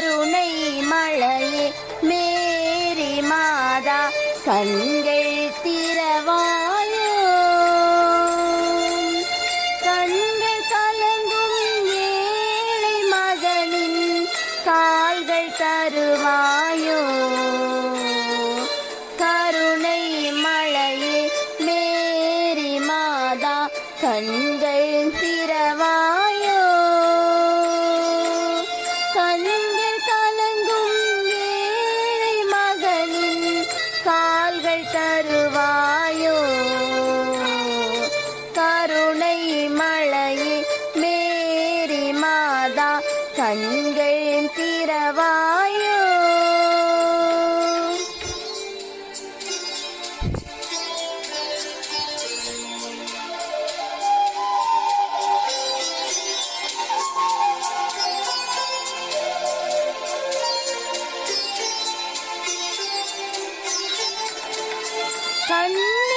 கருணை மழையே மேரி மாதா கண்கள் திறவாயோ? கண்கள் கலங்கும் ஏழை மகனின் கால்கள் தருவாயோ? கண்கள் திறவாயோ? கண்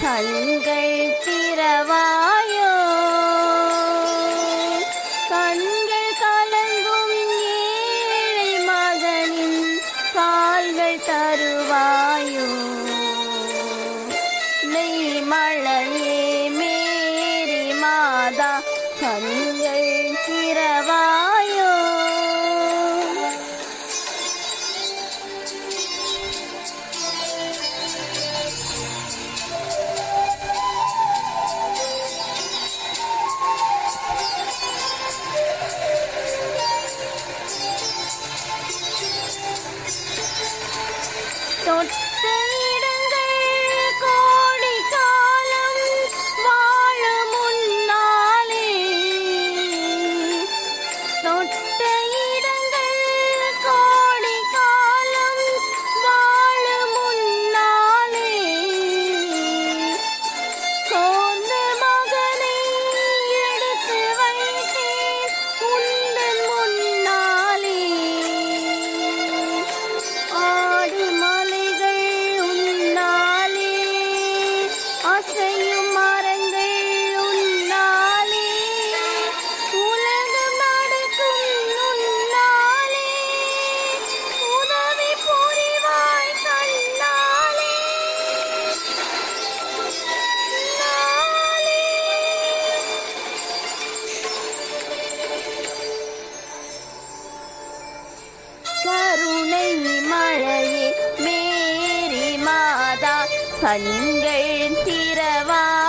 கண்கள் திறவா? கண்கள் திறவா?